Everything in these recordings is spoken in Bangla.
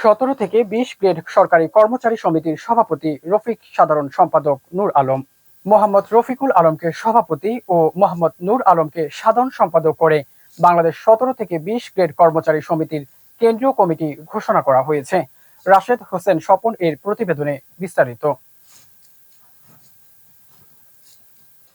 সতেরো থেকে বিশ গ্রেড সরকারি কর্মচারী সমিতির সভাপতি রফিক সাধারণ সম্পাদক নূর আলম। মোহাম্মদ রফিকুল আলমকে সভাপতি ও মোহাম্মদ নূর আলমকে সাধারণ সম্পাদক করে বাংলাদেশ সতেরো থেকে বিশ গ্রেড কর্মচারী সমিতির কেন্দ্রীয় কমিটি ঘোষণা করা হয়েছে। রাশেদ হোসেন স্বপন এর প্রতিবেদনে বিস্তারিত।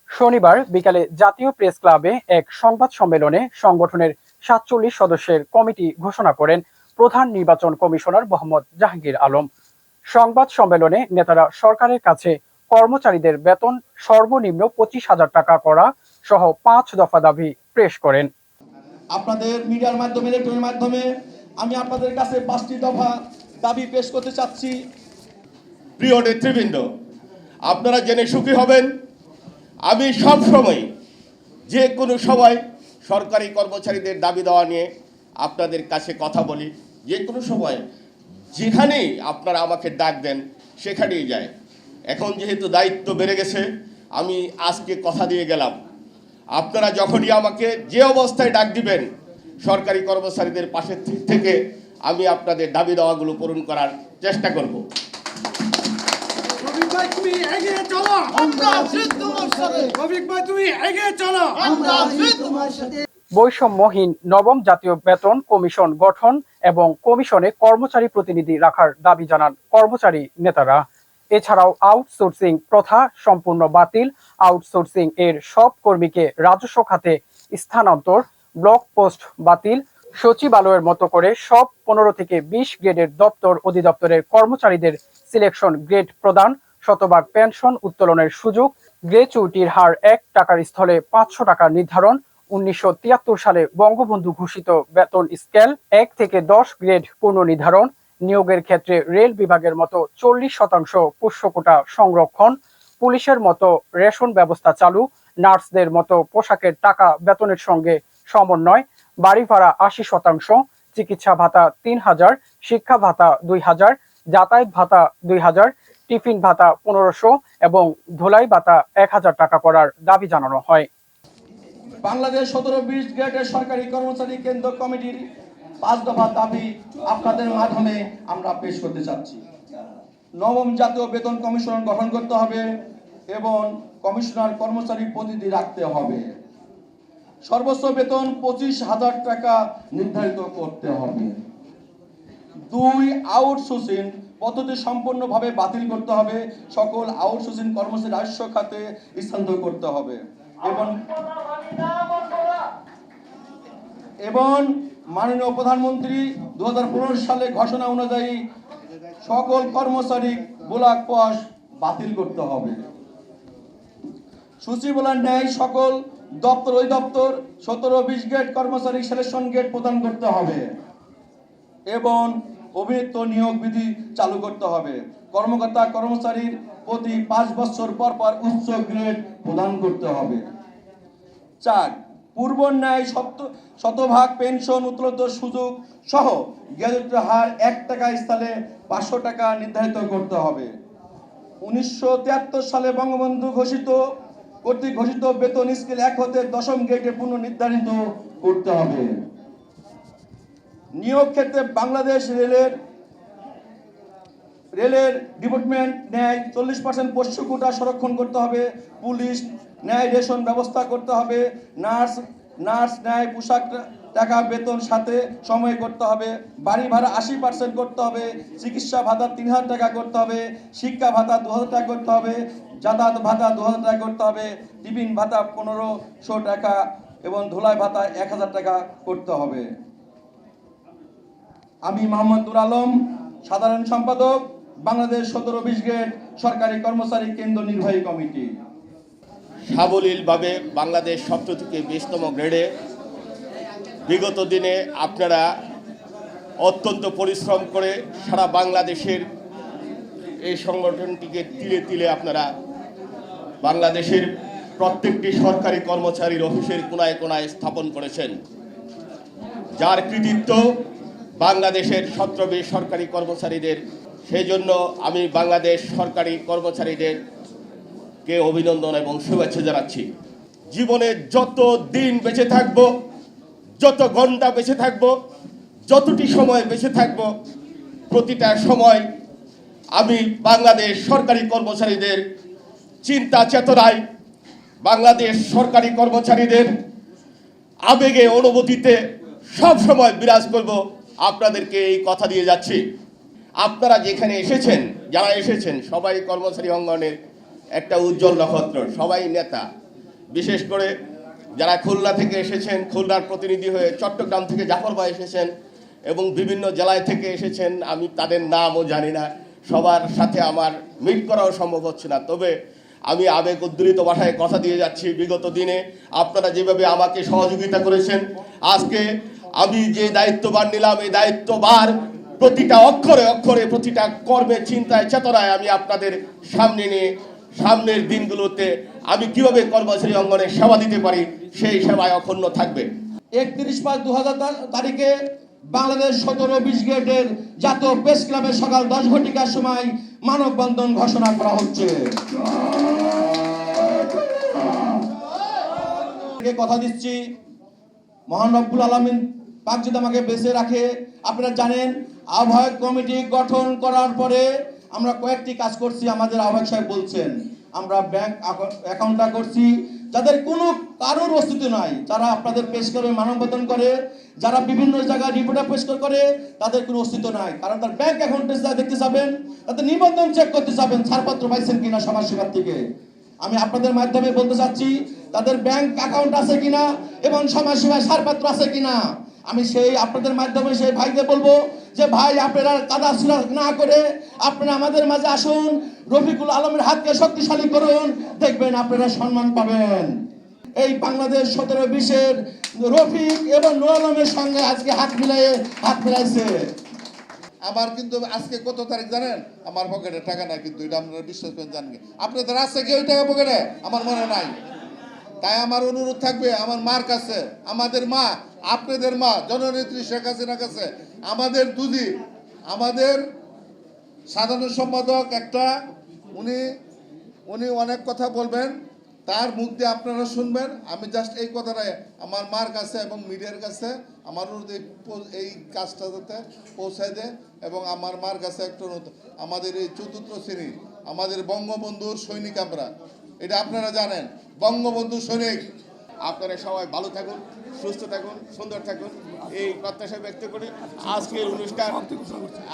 শনিবার বিকালে জাতীয় প্রেস ক্লাবে এক সংবাদ সম্মেলনে সংগঠনের সাতচল্লিশ সদস্যের কমিটি ঘোষণা করেন প্রধান নির্বাচন কমিশনার মোহাম্মদ জাহাঙ্গীর আলম। সংবাদ সম্মেলনে নেতারা সরকারের কাছে কর্মচারীদের বেতন সর্বনিম্ন পঁচিশ হাজার টাকা করা সহ পাঁচ দফা দাবি পেশ করেন। আপনাদের মিডিয়ার মাধ্যমে ইলেকট্রনের মাধ্যমে আমি আপনাদের কাছে পাঁচটি দফা দাবি পেশ করতে চাচ্ছি। প্রিয় নেতৃবৃন্দ, আপনারা জেনে সুখী হবেন, আমি সব সময় যে কোনো সময় সরকারি কর্মচারীদের দাবি দেওয়া নিয়ে আপনাদের কাছে কথা বলি। যে কোনো সময় যেখানেই আপনারা আমাকে ডাক দেন সেখানেই যায়। এখন যেহেতু দায়িত্ব বেড়ে গেছে আমি আজকে কথা দিয়ে গেলাম। আপনারা যখনই আমাকে যে অবস্থায় ডাক দিবেন সরকারি কর্মচারীদের পাশে থেকে আমি আপনাদের দাবি দেওয়াগুলো পূরণ করার চেষ্টা করব। বৈষম্যহীন নবম জাতীয় বেতন কমিশন গঠন এবং কমিশনে কর্মচারী প্রতিনিধি রাখার দাবি জানান কর্মচারী নেতারা। এছাড়াও আউটসোর্সিং প্রথা সম্পূর্ণ বাতিল। আউটসোর্সিং এর সব কর্মীকে রাজস্ব খাতে স্থানান্তর। ব্লক পোস্ট বাতিল। সচিবালয়ের মতো করে সব পনেরো থেকে বিশ গ্রেডের দপ্তর অধিদপ্তরের কর্মচারীদের সিলেকশন গ্রেড প্রদান, শতভাগ পেনশন উত্তোলনের সুযোগ গ্রেচুইটির হার এক টাকার স্থলে পাঁচশো টাকা নির্ধারণ উনিশশো তিয়াত্তর সালে বঙ্গবন্ধু ঘোষিত বেতন স্কেল এক থেকে দশ গ্রেড পুনর্নির্ধারণ, নিয়োগের ক্ষেত্রে রেল বিভাগের মতো চল্লিশ শতাংশ পোষ্যকোটা সংরক্ষণ, পুলিশের মতো রেশন ব্যবস্থা চালু, নার্সদের মতো পোশাকের টাকা বেতনের সঙ্গে সমন্বয়, বাড়ি ভাড়া আশি শতাংশ, চিকিৎসা ভাতা তিন হাজার, শিক্ষা ভাতা দুই হাজার, যাতায়াত ভাতা দুই হাজার, টিফিন ভাতা পনেরোশো এবং ধোলাই ভাতা এক হাজার টাকা করার দাবি জানানো হয়। বাংলাদেশ সতেরো বিশ গ্রেডের সরকারি কর্মচারী কেন্দ্র কমিটির পাঁচ দফা দাবি আপনাদের মাধ্যমে আমরা পেশ করতে চাচ্ছি। নবম জাতীয় বেতন কমিশন গঠন করতে হবে এবং কমিশনার কর্মচারী প্রতিনিধি রাখতে হবে। সর্বোচ্চ বেতন পঁচিশ হাজার টাকা নির্ধারিত করতে হবে। দুই আউটসোর্সিং পদ্ধতি সম্পূর্ণভাবে বাতিল করতে হবে। সকল আউটসোর্সিং কর্মচারী রাজস্ব খাতে স্থানান্তর করতে হবে। এবং এবং মাননীয় প্রধানমন্ত্রী দু সালে ঘোষণা অনুযায়ী সকল কর্মচারী ব্লক পস বাতিল করতে হবে। সূচিবলার ন্যায় সকল দপ্তর ওই দপ্তর সতেরো বিশ গেট কর্মচারী সিলেকশন গেট প্রদান করতে হবে এবং অভিযুক্ত নিয়োগ বিধি চালু করতে হবে। কর্মকর্তা, কর্মচারীর প্রতি পাঁচ বছর পর পর উচ্চ গ্রেড প্রদান করতে হবে। চার। পূর্ব ন্যায় শত শতভাগ পেনশন উত্তোলিত সুযোগ সহ গ্যাজেটের হার এক টাকা স্থলে পাঁচশো টাকা নির্ধারিত করতে হবে। উনিশশো তিয়াত্তর সালে বঙ্গবন্ধু ঘোষিত কর্তৃক ঘোষিত বেতন স্কেল এক হতে দশম গ্রেডে পুনর্নির্ধারিত করতে হবে। নিয়োগ ক্ষেত্রে বাংলাদেশ রেলের রেলের ডিপার্টমেন্ট ন্যায় চল্লিশ পার্সেন্ট পোষ্য কোটা সংরক্ষণ করতে হবে, পুলিশ ন্যায় রেশন ব্যবস্থা করতে হবে, নার্স নার্স ন্যায় পোশাক টাকা বেতন সাথে সময় করতে হবে, বাড়ি ভাড়া আশি পার্সেন্ট করতে হবে, চিকিৎসা ভাতা তিন হাজার টাকা করতে হবে, শিক্ষা ভাতা দু হাজার টাকা করতে হবে, যাতায়াত ভাতা দু হাজার টাকা করতে হবে, টিফিন ভাতা পনেরোশো টাকা এবং ধুলাই ভাতা এক হাজার টাকা করতে হবে। আমি মোহাম্মদ আলম, সাধারণ সম্পাদক। বাংলাদেশ সতেরো বিশ গ্রেড সরকারি কর্মচারী কেন্দ্র নির্বাহী কমিটি। সাবলীলভাবে বাংলাদেশ সপ্তম থেকে বিশতম গ্রেডে বিগত দিনে আপনারা অত্যন্ত পরিশ্রম করে সারা বাংলাদেশের এই সংগঠনটিকে তিলে তিলে আপনারা বাংলাদেশের প্রত্যেকটি সরকারি কর্মচারীর অফিসের কোনায় কোনায় স্থাপন করেছেন। যার কৃতিত্ব বাংলাদেশের সতেরো সরকারি কর্মচারীদের সেই জন্য আমি বাংলাদেশ সরকারি কর্মচারীদের কে অভিনন্দন এবং শুভেচ্ছা জানাচ্ছি। জীবনে যত দিন বেঁচে থাকব, যত ঘণ্টা বেঁচে থাকব, যতটি সময় বেঁচে থাকব, প্রতিটা সময় আমি বাংলাদেশ সরকারি কর্মচারীদের চিন্তা চেতনায়, বাংলাদেশ সরকারি কর্মচারীদের আবেগে, অনুভূতিতে সব সময় বিরাজ করব। আপনাদেরকে এই কথা দিয়ে যাচ্ছি। আপনারা যেখানে এসেছেন, যারা এসেছেন, সবাই কর্মচারী অঙ্গনের একটা উজ্জ্বল নক্ষত্র, সবাই নেতা। বিশেষ করে যারা খুলনা থেকে এসেছেন, খুলনার প্রতিনিধি হয়ে চট্টগ্রাম থেকে জাফর ভাই এসেছেন এবং বিভিন্ন জেলায় থেকে এসেছেন, আমি তাদের নামও জানি না। সবার সাথে আমার মিট করাও সম্ভব হচ্ছে না। তবে আমি আবেগ উদ্দুলিত ভাষায় কথা দিয়ে যাচ্ছি বিগত দিনে। আপনারা যেভাবে আমাকে সহযোগিতা করেছেন, আজকে আমি যে দায়িত্ববার নিলাম, এই দায়িত্ববার প্রতিটা অক্ষরে অক্ষরে, প্রতিটা কর্মে, চিন্তায়, চেতনায় আমি আপনাদের সামনে নিয়ে, সামনের দিনগুলোতে আমি কীভাবে কর্মচারী অঙ্গনে সেবা দিতে পারি, সেই সেবায় অক্ষুণ্ণ থাকবে। একত্রিশ পাঁচ দু তারিখে বাংলাদেশ সতেরো বিশ গেটের জাতীয় প্রেস ক্লাবে সকাল দশ ঘটিকার সময় মানববন্ধন ঘোষণা করা হচ্ছে। কথা দিচ্ছি? মহান রব্বুল আলমিন পাক যদি আমাকে বেঁচে রাখে, আপনারা জানেন, আহ্বায়ক কমিটি গঠন করার পরে আমরা কয়েকটি কাজ করছি, আমাদের আহ্বায়ক সাহেব বলছেন। আমরা ব্যাংক অ্যাকাউন্টটা করছি। যাদের কোনো কারোর অস্তিত্ব নাই, যারা আপনাদের পেশ করে, মানববন্ধন করে, যারা বিভিন্ন জায়গায় রিপোর্টে পেশ করে, তাদের কোনো অস্তিত্ব নাই। কারণ তার ব্যাংক অ্যাকাউন্টে যা দেখতে যাবেন, তাদের নিবন্ধন চেক করতে যাবেন, ছাড়পত্র পাইছেন কিনা সমাজ সেবার থেকে। আমি আপনাদের মাধ্যমে বলতে চাচ্ছি, তাদের ব্যাংক অ্যাকাউন্ট আছে কিনা এবং সমাজ সেবায় ছাড়পত্র আছে কিনা? আমি সেই আপনাদের মাধ্যমে সেই ভাইকে বলব যে ভাই, আপনারা কাদা সুরা না করে আপনারা আমাদের মাঝে আসুন, রফিকুল আলমের হাতকে শক্তিশালী করুন, দেখবেন আপনারা সম্মান পাবেন। এই বাংলাদেশ সতেরো বিশের রফিক এবং নুর আলমের সঙ্গে আজকে হাত মিলাই হাত মিলাইছে। আমার কিন্তু আজকে কত তারিখ জানেন? আমার পকেটে টাকা নাই কিন্তু, এটা আপনারা বিশ্বাস করেন জানেন আপনাদের আছে কি ওই টাকা পকেটে? আমার মনে নাই। তাই আমার অনুরোধ থাকবে, আমার মার কাছে, আমাদের মা, আপনাদের মা, জননেত্রী শেখ হাসিনার কাছে, আমাদের দুদি আমাদের সাধারণ সম্পাদক একটা, উনি উনি অনেক কথা বলবেন, তার মুখ দিয়ে আপনারা শুনবেন, আমি জাস্ট এই কথাটাই, আমার মার কাছে এবং মিডিয়ার কাছে, আমার অনুরোধ এই এই কাজটা যাতে পৌঁছায় দেয় এবং আমার মার কাছে একটা অনুরোধ, আমাদের এই চতুর্থ শ্রেণি আমাদের বঙ্গবন্ধুর সৈনিক আমরা এটা আপনারা জানেন। বঙ্গবন্ধু সৈনিক, আপনারা সবাই ভালো থাকুন, সুস্থ থাকুন, সুন্দর থাকুন। এই প্রত্যাশা ব্যক্ত করে আজকের অনুষ্ঠান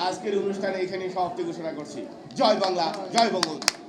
আজকের অনুষ্ঠান এইখানে সমাপ্তি ঘোষণা করছি। জয় বাংলা, জয় বঙ্গবন্ধু।